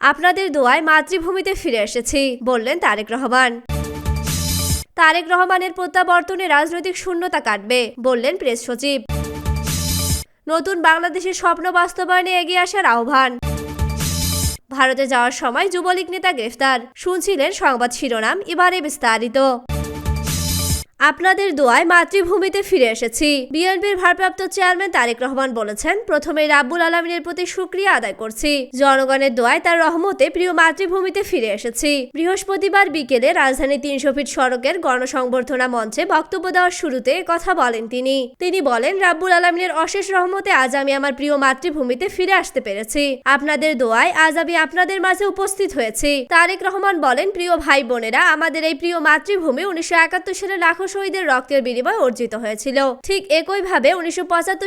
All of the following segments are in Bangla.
আপনাদের দোয়ায় মাতৃভূমিতে ফিরে এসেছি, বললেন তারেক রহমান। তারেক রহমানের প্রত্যাবর্তনে রাজনৈতিক শূন্যতা কাটবে, বললেন প্রেস সচিব। নতুন বাংলাদেশের স্বপ্ন বাস্তবায়নে এগিয়ে আসার আহ্বান। ভারতে যাওয়ার সময় যুবলীগ নেতা গ্রেফতার, শুনছিলেন সংবাদ শিরোনাম, এবারে বিস্তারিত। আপনাদের দোয়ায় মাতৃভূমিতে ফিরে এসেছি। বিএনপির ভারপ্রাপ্ত চেয়ারম্যান তারেক রহমান বলেছেন, প্রথমে রাব্বুল আলমিনের প্রতি সুক্রিয়া আদায় করছি। জনগণের দোয়ায় তার রহমতে প্রিয় মাতৃভূমিতে ফিরে এসেছি। বৃহস্পতিবার বিকেলে রাজধানী তিনশো ফিট সড়কের গণসংবর্ধনা মঞ্চে বক্তব্য দেওয়ার শুরুতে কথা বলেন তিনি। তিনি বলেন, রাব্বুল আলমিনের অশেষ রহমতে আজ আমি আমার প্রিয় মাতৃভূমিতে ফিরে আসতে পেরেছি। আপনাদের দোয়ায় আজ আমি আপনাদের মাঝে উপস্থিত হয়েছি। তারেক রহমান বলেন, প্রিয় ভাই বোনেরা আমাদের এই প্রিয় মাতৃভূমি উনিশশো একাত্তর সালে লাখো শহীদের রক্তের বিনিময়ে অর্জিত হয়েছিল। ঠিক একইভাবে উনিশশো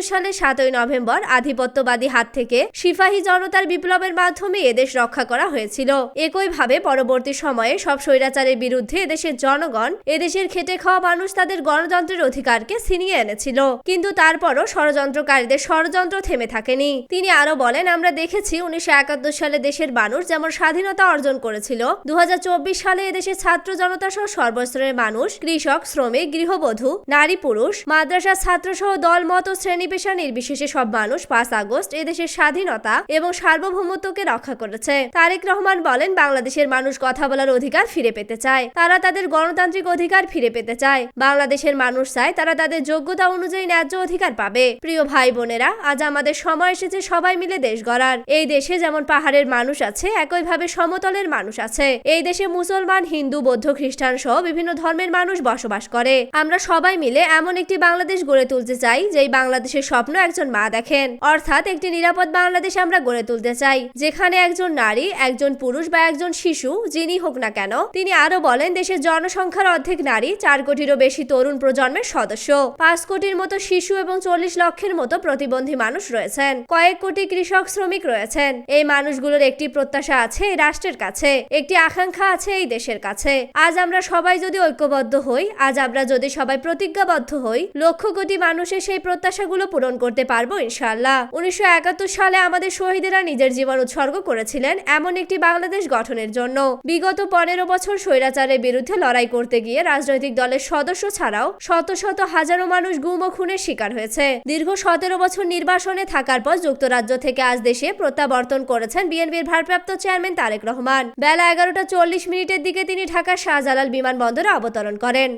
সালে সাতই নভেম্বর আধিপত্যবাদী হাত থেকে সিপাহী জনতার বিপ্লবের মাধ্যমে এদেশ রক্ষা করা হয়েছিল। একইভাবে পরবর্তী সময়ে সব স্বৈরাচারের বিরুদ্ধে এদেশের জনগণ, এদেশের খেটে খাওয়া মানুষ তাদের গণতন্ত্রের অধিকারকে ছিনিয়ে এনেছিল। কিন্তু তারপরও ষড়যন্ত্রকারীদের ষড়যন্ত্র থেমে থাকেনি। তিনি আরও বলেন, আমরা দেখেছি উনিশশো একাত্তর সালে দেশের মানুষ যেমন স্বাধীনতা অর্জন করেছিল দু হাজার চব্বিশ সালে এদেশের ছাত্র জনতা সহ সর্বস্তরের মানুষ, কৃষক, শ্রমিক গৃহবধূ, নারী পুরুষ মাদ্রাসা ছাত্র সহ দল মত শ্রেণি পেশা নির্বিশেষে সব মানুষ পাঁচ আগস্ট এদেশের স্বাধীনতা এবং সার্বভৌমত্বকে রক্ষা করেছে। তারেক রহমান বলেন, বাংলাদেশের মানুষ কথা বলার অধিকার ফিরে পেতে চায়। তারা তাদের গণতান্ত্রিক অধিকার ফিরে পেতে চায়। বাংলাদেশের মানুষ চায় তারা তাদের যোগ্যতা অনুযায়ী ন্যায্য অধিকার পাবে। প্রিয় ভাই বোনেরা, আজ আমাদের সময় এসেছে, সবাই মিলে দেশ গড়ার। এই দেশে যেমন পাহাড়ের মানুষ আছে, একইভাবে সমতলের মানুষ আছে। এই দেশে মুসলমান, হিন্দু, বৌদ্ধ, খ্রিস্টান সহ বিভিন্ন ধর্মের মানুষ বসবাস করে। আমরা সবাই মিলে এমন একটি বাংলাদেশ গড়ে তুলতে চাই, যেই বাংলাদেশের স্বপ্ন একজন মা দেখেন। অর্থাৎ একটি নিরাপদ বাংলাদেশ আমরা গড়ে তুলতে চাই, যেখানে একজন নারী, একজন পুরুষ বা একজন শিশু, যিনি হোক না কেন, তিনি আরও বলেন, দেশের জনসংখ্যার অর্ধেক নারী, চার কোটিরও বেশি তরুণ প্রজন্মের সদস্য। পাঁচ কোটির মতো শিশু এবং চল্লিশ লক্ষের মতো প্রতিবন্ধী মানুষ রয়েছেন। কয়েক কোটি কৃষক শ্রমিক রয়েছেন। এই মানুষগুলোর একটি প্রত্যাশা আছে এই রাষ্ট্রের কাছে, একটি আকাঙ্ক্ষা আছে এই দেশের কাছে। আজ আমরা সবাই যদি ঐক্যবদ্ধ হই, আজ আমরা যদি সবাই প্রতিজ্ঞাবদ্ধ হই, লক্ষ কোটি মানুষের সেই প্রত্যাশাগুলো পূরণ করতে পারব ইনশাল্লাহ উনিশশো একাত্তর সালে আমাদের শহীদেরা নিজের জীবন উৎসর্গ করেছিলেন এমন একটি বাংলাদেশ গঠনের জন্য। বিগত পনেরো বছর স্বৈরাচারের বিরুদ্ধে লড়াই করতে গিয়ে রাজনৈতিক দলের সদস্য ছাড়াও শত শত হাজারো মানুষ গুম ও খুনের শিকার হয়েছে। দীর্ঘ সতেরো বছর নির্বাসনে থাকার পর যুক্তরাজ্য থেকে আজ দেশে প্রত্যাবর্তন করেছেন বিএনপির ভারপ্রাপ্ত চেয়ারম্যান তারেক রহমান। বেলা এগারোটা চল্লিশ মিনিটের দিকে তিনি ঢাকার শাহজালাল বিমানবন্দরে অবতরণ করেন।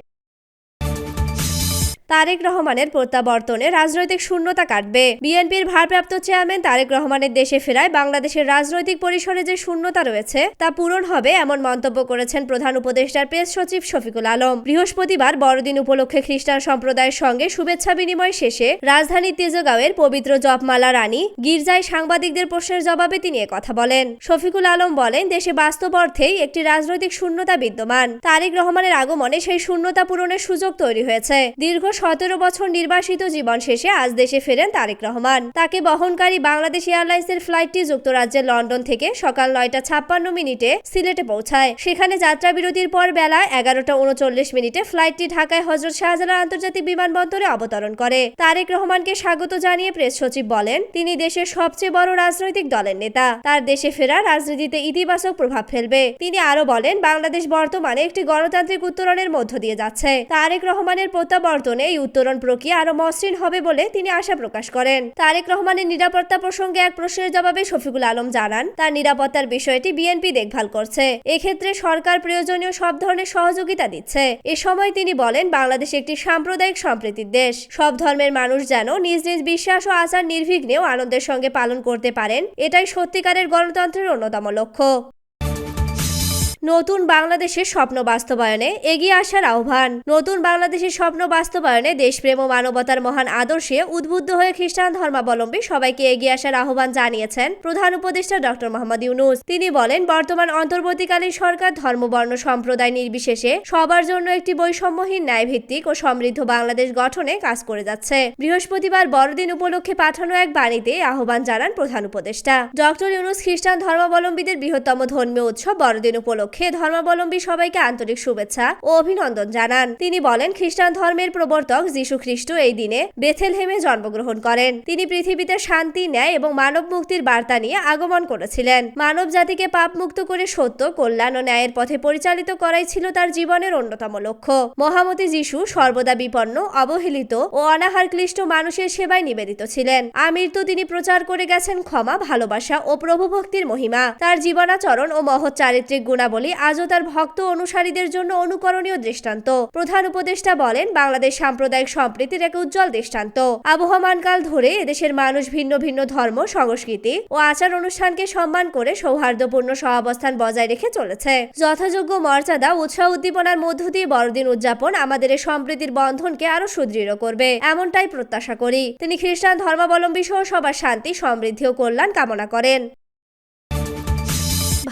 তারেক রহমানের প্রত্যাবর্তনে রাজনৈতিক শূন্যতা কাটবে। বিএনপির ভারপ্রাপ্ত চেয়ারম্যান তারেক রহমানের দেশে ফেরায় বাংলাদেশের রাজনৈতিক পরিসরে যে শূন্যতা রয়েছে, তা পূরণ হবে এমন মন্তব্য করেছেন প্রধান উপদেষ্টার প্রেস সচিব শফিকুল আলম। বৃহস্পতিবার বড়দিন উপলক্ষে খ্রিস্টান সম্প্রদায়ের সঙ্গে শুভেচ্ছা বিনিময় শেষে রাজধানী তেজগাঁওয়ের পবিত্র জপমালা রানী গির্জায় সাংবাদিকদের প্রশ্নের জবাবে তিনি কথা বলেন। শফিকুল আলম বলেন, দেশে বাস্তব অর্থেই একটি রাজনৈতিক শূন্যতা বিদ্যমান। তারেক রহমানের আগমনে সেই শূন্যতা পূরণের সুযোগ তৈরি হয়েছে। দীর্ঘ সতেরো বছর নির্বাসিত জীবন শেষে আজ দেশে ফেরেন তারেক রহমান। তাকে বহনকারী বাংলাদেশ এয়ারলাইন্সের ফ্লাইটটি যুক্তরাজ্যের লন্ডন থেকে সকাল নয়টা ছাপ্পান্ন মিনিটে সিলেটে পৌঁছায়। সেখানে যাত্রা বিরতির পর বেলা এগারোটা উনচল্লিশ মিনিটে ফ্লাইটটি ঢাকায় হজরত শাহজালাল আন্তর্জাতিক বিমানবন্দরে অবতরণ করে। তারেক রহমানকে স্বাগত জানিয়ে প্রেস সচিব বলেন, তিনি দেশের সবচেয়ে বড় রাজনৈতিক দলের নেতা। তার দেশে ফেরা রাজনীতিতে ইতিবাচক প্রভাব ফেলবে। তিনি আরও বলেন, বাংলাদেশ বর্তমানে একটি গণতান্ত্রিক উত্তরণের মধ্য দিয়ে যাচ্ছে। তারেক রহমানের প্রত্যাবর্তনে এই উত্তরণ প্রক্রিয়া আরও মসৃণ হবে বলে তিনি আশা প্রকাশ করেন। তারেক রহমানের নিরাপত্তা প্রসঙ্গে এক প্রশ্নের জবাবে শফিকুল আলম জানান, তার নিরাপত্তার বিষয়টি বিএনপি দেখভাল করছে। এক্ষেত্রে সরকার প্রয়োজনীয় সব ধরনের সহযোগিতা দিচ্ছে। এ সময় তিনি বলেন, বাংলাদেশ একটি সাম্প্রদায়িক সম্প্রীতির দেশ। সব ধর্মের মানুষ যেন নিজ নিজ বিশ্বাস ও আচার নির্বিঘ্নেও আনন্দের সঙ্গে পালন করতে পারেন, এটাই সত্যিকারের গণতন্ত্রের অন্যতম লক্ষ্য। নতুন বাংলাদেশের স্বপ্ন বাস্তবায়নে এগিয়ে আসার আহ্বান। নতুন বাংলাদেশের স্বপ্ন বাস্তবায়নে দেশপ্রেম ও মানবতার মহান আদর্শে উদ্বুদ্ধ হয়ে খ্রিস্টান ধর্মাবলম্বী সবাইকে এগিয়ে আসার আহ্বান জানিয়েছেন প্রধান উপদেষ্টা ডক্টর মোহাম্মদ ইউনুস। তিনি বলেন, বর্তমান অন্তর্বর্তীকালীন সরকার ধর্মবর্ণ সম্প্রদায় নির্বিশেষে সবার জন্য একটি বৈষম্যহীন ন্যায়ভিত্তিক ও সমৃদ্ধ বাংলাদেশ গঠনে কাজ করে যাচ্ছে। বৃহস্পতিবার বড়দিন উপলক্ষে পাঠানো এক বাণীতে আহ্বান জানান প্রধান উপদেষ্টা। ডক্টর ইউনুস খ্রিস্টান ধর্মাবলম্বীদের বৃহত্তম ধর্মীয় উৎসব বড়দিন উপলক্ষে উপলক্ষে ধর্মাবলম্বী সবাইকে আন্তরিক শুভেচ্ছা ও অভিনন্দন জানান। তিনি বলেন, খ্রিস্টান ধর্মের প্রবর্তক যীশু খ্রিস্ট এই দিনে বেথেলহেমে জন্মগ্রহণ করেন। তিনি পৃথিবীতে শান্তি, ন্যায় এবং মানব মুক্তির বার্তা নিয়ে আগমন করেছিলেন। মানব জাতিকে পাপ মুক্ত করে সত্য, কল্যাণ ও ন্যায়ের পথে পরিচালিত করাই ছিল তার জীবনের অন্যতম লক্ষ্য। মহামতি যীশু সর্বদা বিপন্ন, অবহেলিত ও অনাহার ক্লিষ্ট মানুষের সেবায় নিবেদিত ছিলেন। আমৃত্যু তিনি প্রচার করে গেছেন ক্ষমা, ভালোবাসা ও প্রভুভক্তির মহিমা। তার জীবনাচরণ ও মহৎ চারিত্রিক গুণাবলী আজও তার ভক্ত অনুসারীদের জন্য অনুকরণীয় দৃষ্টান্ত। প্রধান উপদেষ্টা বলেন, বাংলাদেশ সাম্প্রদায়িক সম্প্রীতির এক উজ্জ্বল দৃষ্টান্ত। আবহমানকাল ধরে এদেশের মানুষ ভিন্ন ভিন্ন ধর্ম, সংস্কৃতি ও আচার অনুষ্ঠানকে সম্মান করে সৌহার্দ্যপূর্ণ সহাবস্থান বজায় রেখে চলেছে। যথাযোগ্য মর্যাদা, উৎসাহ উদ্দীপনার মধ্য দিয়ে বড়দিন উদযাপন আমাদের এই সম্প্রীতির বন্ধনকে আরও সুদৃঢ় করবে, এমনটাই প্রত্যাশা করি। তিনি খ্রিস্টান ধর্মাবলম্বী সহ সবার শান্তি, সমৃদ্ধি ও কল্যাণ কামনা করেন।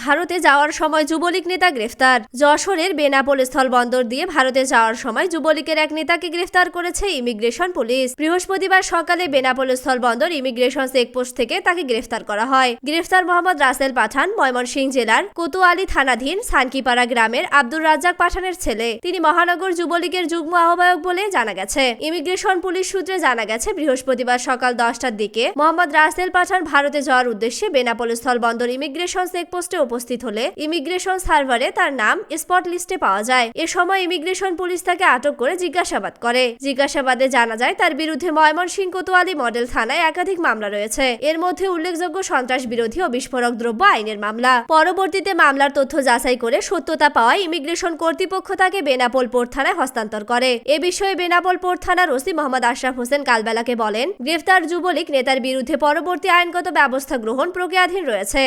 ভারতে যাওয়ার সময় যুবলীগ নেতা গ্রেফতার। যশোরের বেনাপোল স্থলবন্দর দিয়ে ভারতে যাওয়ার সময় যুবলীগের এক নেতাকে গ্রেফতার করেছে ইমিগ্রেশন পুলিশ। বৃহস্পতিবার সকালে বেনাপোল স্থলবন্দর ইমিগ্রেশন চেকপোস্ট থেকে তাকে গ্রেফতার করা হয়। গ্রেফতার মোহাম্মদ রাসেল পাঠান ময়মনসিংহ জেলার কোতোয়ালি থানাধীন সানকিপাড়া গ্রামের আব্দুর রাজ্জাক পাঠানের ছেলে। তিনি মহানগর যুবলীগের যুগ্ম আহ্বায়ক বলে জানা গেছে। ইমিগ্রেশন পুলিশ সূত্রে জানা গেছে, বৃহস্পতিবার সকাল দশটার দিকে মোহাম্মদ রাসেল পাঠান ভারতে যাওয়ার উদ্দেশ্যে বেনাপোল স্থলবন্দর ইমিগ্রেশন চেকপোস্টে উপস্থিত হলে ইমিগ্রেশন সার্ভারে তার নাম স্পট লিস্টে পাওয়া যায়। এ সময় ইমিগ্রেশন পুলিশ তাকে আটক করে জিজ্ঞাসাবাদ করে। জিজ্ঞাসাবাদে জানা যায়, তার বিরুদ্ধে ময়মনসিংহ কোতোয়ালি মডেল থানায় একাধিক মামলা রয়েছে। এর মধ্যে উল্লেখযোগ্য সন্ত্রাস বিরোধী ও বিস্ফোরক দ্রব্য আইনের মামলা। পরবর্তীতে মামলার তথ্য যাচাই করে সত্যতা পাওয়ায় ইমিগ্রেশন কর্তৃপক্ষ তাকে বেনাপোল পোর্ট থানায় হস্তান্তর করে। এ বিষয়ে বেনাপোল পোর্ট থানার ওসি মোহাম্মদ আশরাফ হোসেন কালবেলাকে বলেন, গ্রেফতার যুবলীগ নেতার বিরুদ্ধে পরবর্তী আইনগত ব্যবস্থা গ্রহণ প্রক্রিয়াধীন রয়েছে।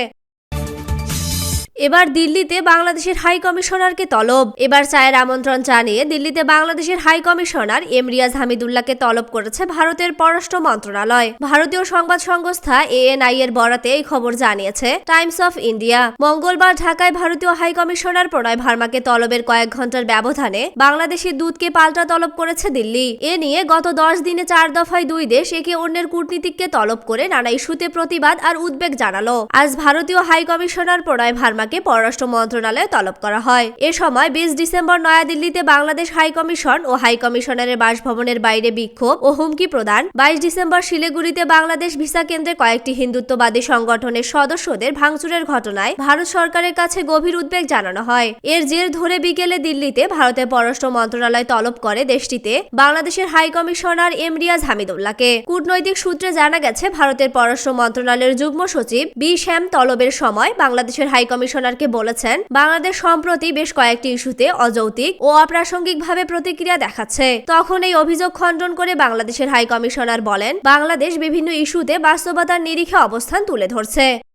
এবার দিল্লিতে বাংলাদেশের হাই কমিশনারকে তলব। এবার চায়ের আমন্ত্রণ জানিয়ে দিল্লিতে বাংলাদেশের হাই কমিশনার এম রিয়াজ হামিদুল্লাহকে তলব করেছে ভারতের পররাষ্ট্র মন্ত্রণালয়। ভারতীয় সংবাদ সংস্থা এএনআই এর বরাতে এই খবর জানিয়েছে, টাইমস অফ ইন্ডিয়া। মঙ্গলবার ঢাকায় ভারতীয় হাই কমিশনার প্রণয় ভার্মাকে তলবের কয়েক ঘণ্টার ব্যবধানে বাংলাদেশের দূতকে পাল্টা তলব করেছে দিল্লি। এ নিয়ে গত দশ দিনে চার দফায় দুই দেশ একে অন্যের কূটনীতিককে তলব করে নানা ইস্যুতে প্রতিবাদ আর উদ্বেগ জানালো। আজ ভারতীয় হাই কমিশনার প্রণয় ভার্মাকে পররাষ্ট্র মন্ত্রণালয়ে তলব করা হয়। এ সময় বিশ ডিসেম্বর নয়াদিল্লিতে বাংলাদেশ হাই কমিশন ও হাই কমিশনারের বাসভবনের বাইরে বিক্ষোভ ও হুমকি প্রদান। বাইশ ডিসেম্বর শিলিগুড়িতে বাংলাদেশ ভিসা কেন্দ্রে কয়েকটি হিন্দুত্ববাদী সংগঠনের সদস্যদের ভাঙচুরের ঘটনায় ভারত সরকারের কাছে গভীর উদ্বেগ জানানো হয়। এর জের ধরে বিকেলে দিল্লিতে ভারতের পররাষ্ট্র মন্ত্রণালয় তলব করে দেশটিতে বাংলাদেশের হাই কমিশনার এম রিয়াজ হামিদুল্লাহকে। কূটনৈতিক সূত্রে জানা গেছে, ভারতের পররাষ্ট্র মন্ত্রণালয়ের যুগ্ম সচিব বি শ্যাম তলবের সময় বাংলাদেশের হাই কমিশনারকে বলেছেন, বাংলাদেশ সম্প্রতি বেশ কয়েকটি ইস্যুতে অযৌতিক ও অপ্রাসঙ্গিকভাবে প্রতিক্রিয়া দেখাচ্ছে। তখন এই অভিযোগ খণ্ডন করে বাংলাদেশের হাই কমিশনার বলেন, বাংলাদেশ বিভিন্ন ইস্যুতে বাস্তবতার নিরিখে অবস্থান তুলে ধরছে।